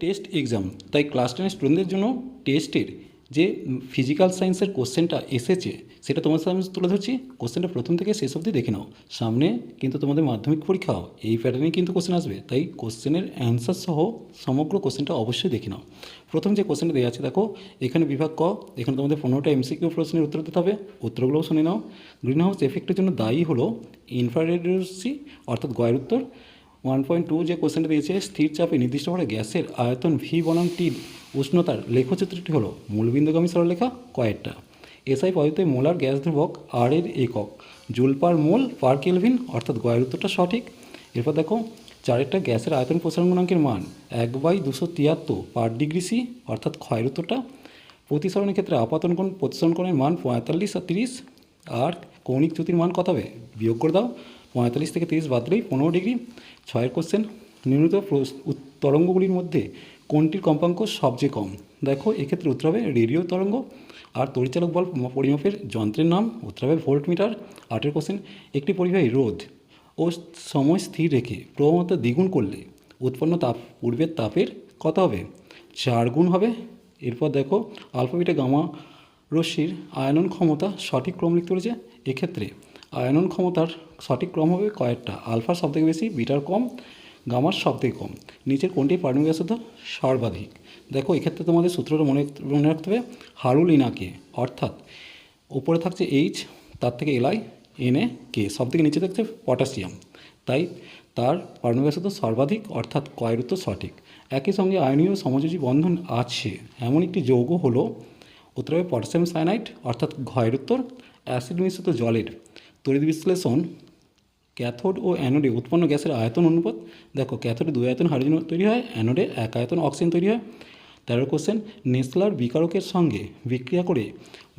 Test exam তাই class টেনের স্টুডেন্টদের জন্য টেস্টের যে ফিজিক্যাল সায়েন্সের কোশ্চেনটা এসেছে, সেটা তোমার সামনে তুলে ধরছি। কোশ্চেনটা প্রথম থেকে শেষ অবধি দেখে নাও। সামনে কিন্তু তোমাদের মাধ্যমিক পরীক্ষাও এই প্যাটার্নেই কিন্তু কোশ্চেন আসবে। তাই কোশ্চেনের অ্যান্সার সহ সমগ্র কোশ্চেনটা অবশ্যই দেখে নাও। প্রথম যে কোশ্চেনটা দেওয়া আছে, দেখো, এখানে বিভাগ ক, এখানে তোমাদের পনেরোটা এমসিকিউ প্রশ্নের উত্তর দিতে হবে। উত্তরগুলোও শুনে নাও। গ্রিন হাউস এফেক্টের জন্য দায়ী হলো ইনফ্রারেডসি অর্থাৎ গয়ের উত্তর। ওয়ান পয়েন্ট টু যে কোশ্চেনটা দিয়েছে, স্থির চাপে নির্দিষ্টভাবে গ্যাসের আয়তন ভি বনাম টির উষ্ণতার লেখচিত্রটি হলো মূলবিন্দুগামী সরলরেখা কয়েকটা। এসআই পদ্ধতিতে মোলার গ্যাস ধ্রুবক আর এর একক। Joule per mole per kelvin, অর্থাৎ গয়ের উত্তরটা সঠিক। এরপর দেখো, চারেরটা গ্যাসের আয়তন প্রসারণ গুণাঙ্কের মান এক বাই দুশো তিয়াত্তর পার ডিগ্রি সি অর্থাৎ ক্ষয়ের উত্তরটা। প্রতিসরণের ক্ষেত্রে আপাতন কোণ, প্রতিসরণ কোণের মান পঁয়তাল্লিশ আর তিরিশ। আর কৌণিক চ্যুতির মান কত হবে? বিয়োগ করে দাও। পঁয়তাল্লিশ থেকে তিরিশ বাদ দিলেই পনেরো ডিগ্রি। ছয়ের কোশ্চেন উত- তরঙ্গগুলির মধ্যে কোনটির কম্পাঙ্ক সবচেয়ে কম? দেখো, এক্ষেত্রে উত্তর হবে রেডিও তরঙ্গ, আর তরিচালক বল পরিমাপের যন্ত্রের নাম উত্তর হবে ভোল্ট মিটার আটের কোশ্চেন একটি পরিবাহী রোধ ও সময় স্থির রেখে প্রবণতা দ্বিগুণ করলে উৎপন্ন তাপ, পূর্বের তাপের কত হবে? চার গুণ হবে। এরপর দেখো, আলফা বিটা গামা রশ্মির আয়নন ক্ষমতা সঠিক ক্রম লিখতে পেরেছে এক্ষেত্রে আয়নন ক্ষমতার সঠিক ক্রম হবে কয়েকটা। আলফার সব থেকে বেশি, বিটার কম, গামার সব থেকে কম। নিচের কোনটি পারমিক ব্যাসার্ধ সর্বাধিক। দেখো, এক্ষেত্রে তোমাদের সূত্রটা মনে মনে রাখতে হবে হারুল ইনাকে অর্থাৎ উপরে থাকছে এইচ তার থেকে এলআই এনএ কে সব থেকে নিচে থাকছে পটাশিয়াম। তাই তার পারমাণবিক ব্যাসার্ধ সর্বাধিক, অর্থাৎ কয়ের উত্তর সঠিক। একই সঙ্গে আয়নীয় সমযোজী বন্ধন আছে। এমন একটি যৌগ হলো, উত্তর পটাশিয়াম সায়ানাইড, অর্থাৎ ঘয়ের উত্তর, অ্যাসিড মিশ্রিত জলের। তড়িৎ বিশ্লেষণ, ক্যাথোড ও অ্যানোডে উৎপন্ন গ্যাসের আয়তন অনুপাত। দেখো, ক্যাথোডে দুই আয়তন হাইড্রোজেন তৈরি হয়, অ্যানোডে এক আয়তন অক্সিজেন তৈরি হয়। তেরো কোশ্চেন নেসলার বিকারকের সঙ্গে বিক্রিয়া করে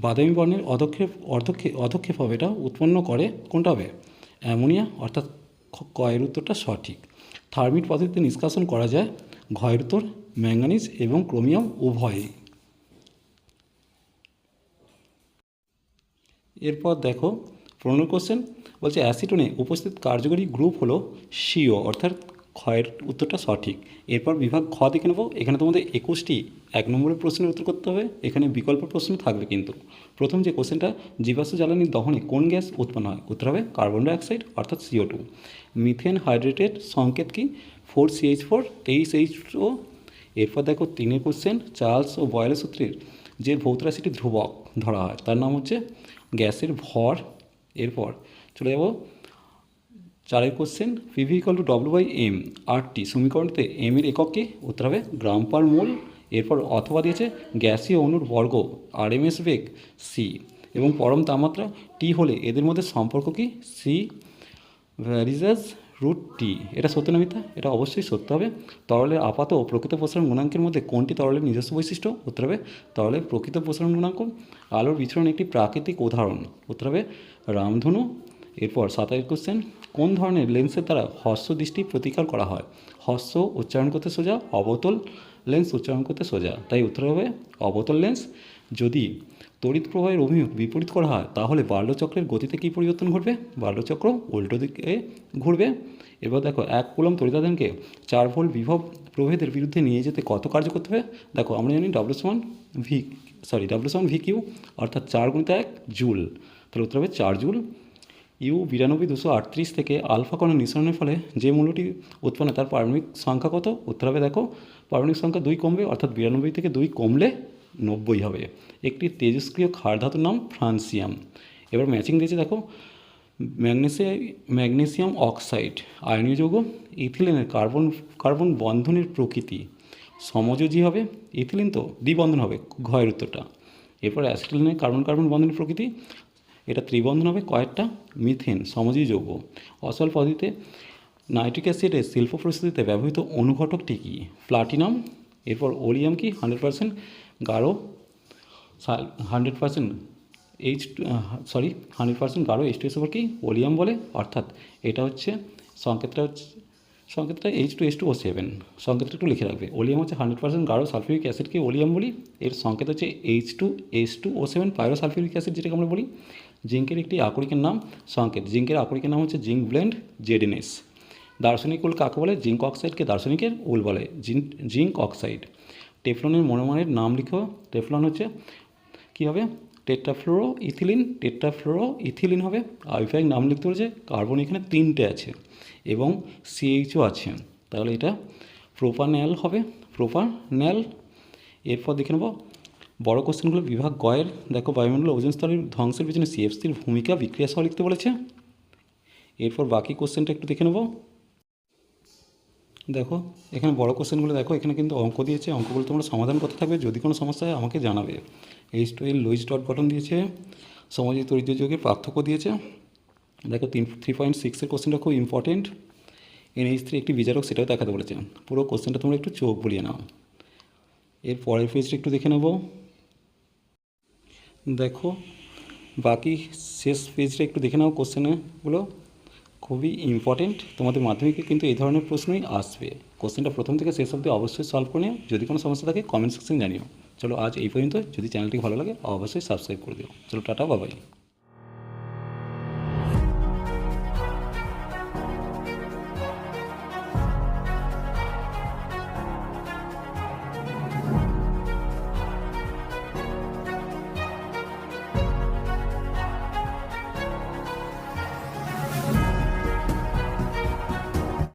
বাদামি বর্ণের অধক্ষেপ অর্ধক্ষেপ অধক্ষেপ হবে এটা, উৎপন্ন করে কোনটা হবে? অ্যামোনিয়া, অর্থাৎ কয়ের উত্তরটা সঠিক। থার্মিট পদ্ধতিতে নিষ্কাশন করা যায় ঘয়ের উত্তর ম্যাঙ্গানিজ এবং ক্রোমিয়াম উভয়ই এরপর দেখো পনেরো কোশ্চেন বলছে, অ্যাসিটোনে উপস্থিত কার্যকরী গ্রুপ হলো সিও, অর্থাৎ ক্ষয়ের উত্তরটা সঠিক। এরপর বিভাগ খ দেখে নেব। এখানে তোমাদের একুশটি, এক নম্বরের প্রশ্নের উত্তর করতে হবে। এখানে বিকল্প প্রশ্ন থাকবে কিন্তু। প্রথম যে কোশ্চেনটা, জীবাশ্ম জ্বালানির দহনে কোন গ্যাস উৎপন্ন হয়? উত্তর হবে কার্বন ডাইঅক্সাইড, অর্থাৎ সিও টু। মিথেন হাইড্রেটেড সংকেত কি? ফোর সিএইচ ফোর তেইশ এইচ ও এরপর দেখো তিনের কোশ্চেন, চার্লস ও বয়েলের সূত্রের যে ভৌতরাশিটি ধ্রুবক ধরা হয়, তার নাম হচ্ছে গ্যাসের ভর এরপর চলে যাব। চারের question PV equal to W by M আটটি সমীকরণতে এম এর এককে উত্তর হবে গ্রাম পার মোল। এরপর অথবা দিয়েছে গ্যাসীয় অণুর বর্গ আর এম এস বেগ সি এবং পরম তাপমাত্রা টি হলে এদের মধ্যে সম্পর্ক কি? সি ভ্যারিজাস রুট টি এটা সত্য না মিথ্যা? এটা অবশ্যই সত্য হবে। তরলের আপাত ও প্রকৃত প্রসারণ গুণাঙ্কের মধ্যে কোনটি তরলের নিজস্ব বৈশিষ্ট্য? উত্তর হবে, তরলের প্রকৃত প্রসারণ গুণাঙ্ক। আলোর বিচরণ একটি প্রাকৃতিক উদাহরণ। উত্তর হবে, রামধনু। এরপর সাতাশ কোশ্চেন কোন ধরনের লেন্সের দ্বারা হস্য দৃষ্টি প্রতিকার করা হয়? হস্য উচ্চারণ করতে সোজা, অবতল লেন্স উচ্চারণ করতে সোজা। তাই উত্তর হবে, অবতল লেন্স যদি তড়িৎ প্রবাহের অভিমুখ বিপরীত করা হয়, তাহলে বার্লোচক্রের গতিতে কী পরিবর্তন ঘটবে? বার্লোচক্র উল্টো দিকে ঘুরবে। এবার দেখো, এক কুলম তড়িতাধানকে চার ভোল্ট বিভব প্রভেদের বিরুদ্ধে নিয়ে যেতে কত কার্য করতে হবে? দেখো, আমরা জানি ডাব্লু সমান ভি সরি ডাব্লু সমান ভি কিউ, অর্থাৎ চার গুণিত এক জুল। তাহলে উত্তর হবে চার জুল। ইউ বিরানব্বই দুশো আটত্রিশ থেকে আলফা কণা নিঃসরণের ফলে যে মূল্যটি উৎপন্ন তার পারমাণবিক সংখ্যা কত? উত্তর হবে দেখো, পারমাণবিক সংখ্যা দুই কমবে, অর্থাৎ বিরানব্বই থেকে দুই কমলে নব্বই হবে। একটি তেজস্ক্রিয় ক্ষার ধাতুর নাম ফ্রান্সিয়াম। এবার ম্যাচিং দিয়েছে, দেখো। ম্যাগনেসিয়া ম্যাগনেসিয়াম অক্সাইড, আয়নীয় যৌগ, ইথিলিনের কার্বন কার্বন বন্ধনের প্রকৃতি। সমযোজী হবে ইথিলিন তো, দ্বিবন্ধন হবে ঘয়ের উত্তরটা। এরপর অ্যাসিটিলিনের কার্বন কার্বন বন্ধনের প্রকৃতি, এটা ত্রিবন্ধন হবে কয়েকটা মিথেন, সমযোজী যৌগ। অসল পদ্ধতিতে নাইট্রিক অ্যাসিডের শিল্প প্রস্তুতিতে ব্যবহৃত অনুঘটকটি কি প্লাটিনাম, এরপর ওলিয়াম কি? হান্ড্রেড পার্সেন্ট গাঢ় hundred percent H sorry hundred percent গাঢ় এইচ টু এস কি? ওলিয়াম বলে? অর্থাৎ এটা হচ্ছে সংকেতটা হচ্ছে, সংকেতটা H two S two O seven সংকেতটা একটু লিখে রাখবে। ওলিয়াম হচ্ছে হান্ড্রেড পার্সেন্ট গাঢ় সালফিউরিক অ্যাসিডকে ওলিয়াম বলি। এর সংকেত হচ্ছে H two S two O seven pyro sulphuric acid যেটাকে আমরা বলি। জিঙ্কের একটি আকরিকের নাম সংকেত। জিঙ্কের আকরিকের নাম হচ্ছে জিঙ্ক ব্লেন্ড, জেডেনএস। দার্শনিক উল কাকে বলে? জিঙ্ক অক্সাইডকে দার্শনিকের উল বলে। Zinc oxide. টেফলনের মনোমানের নাম লিখো। টেফলন হচ্ছে কী হবে? টেট্রাফ্লোরো ইথিলিন টেট্রাফ্লোরো ইথিলিন হবে। আইফাইক নাম লিখতে বলেছে কার্বন এখানে তিনটে আছে এবং সিএইচও আছে। তাহলে এটা প্রোপানেল হবে। প্রোপানেল এরপর দেখে নেব। বড় কোশ্চেনগুলো বিভাগ গয়ের। দেখো বায়ুমণ্ডল ওজন স্তরের ধ্বংসের পিছনে সিএফসির ভূমিকা বিক্রিয়া সহ লিখতে বলেছে। এরপর বাকি কোশ্চেনটা একটু দেখে নেব। দেখো, এখানে বড় কোশ্চেনগুলো দেখো, এখানে কিন্তু অঙ্ক দিয়েছে। অঙ্কগুলো তোমরা সমাধান করতে থাকবে। যদি কোনো সমস্যা হয়, আমাকে জানাবে। এইচ টু এল ডট গঠন দিয়েছে। সমাজিক তৈর্যযোগের পার্থক্য দিয়েছে। দেখো, তিন থ্রি পয়েন্ট সিক্সের কোশ্চেনটা খুব ইম্পর্টেন্ট এন এইচ থ্রি একটি বিচারক, সেটাও দেখাতে বলেছে। পুরো কোশ্চেনটা তোমরা একটু চোখ বুলিয়ে নাও। এর পরের পেজটা একটু দেখে নেব। দেখো, বাকি শেষ পেজটা একটু দেখে নাও কোশ্চেনগুলো খুবই ইম্পর্টেন্ট তোমাদের মাধ্যমিকে কিন্তু এই ধরনের প্রশ্নই আসবে। কোশ্চেনটা প্রথম থেকে শেষ অব্দি অবশ্যই সলভ করে নিও। যদি কোনো সমস্যা থাকে কমেন্ট সেকশন জানিও। চলো আজ এই পর্যন্ত। যদি চ্যানেলটি ভালো লাগে, অবশ্যই সাবস্ক্রাইব করে দিও। চলো টাটা বাবাই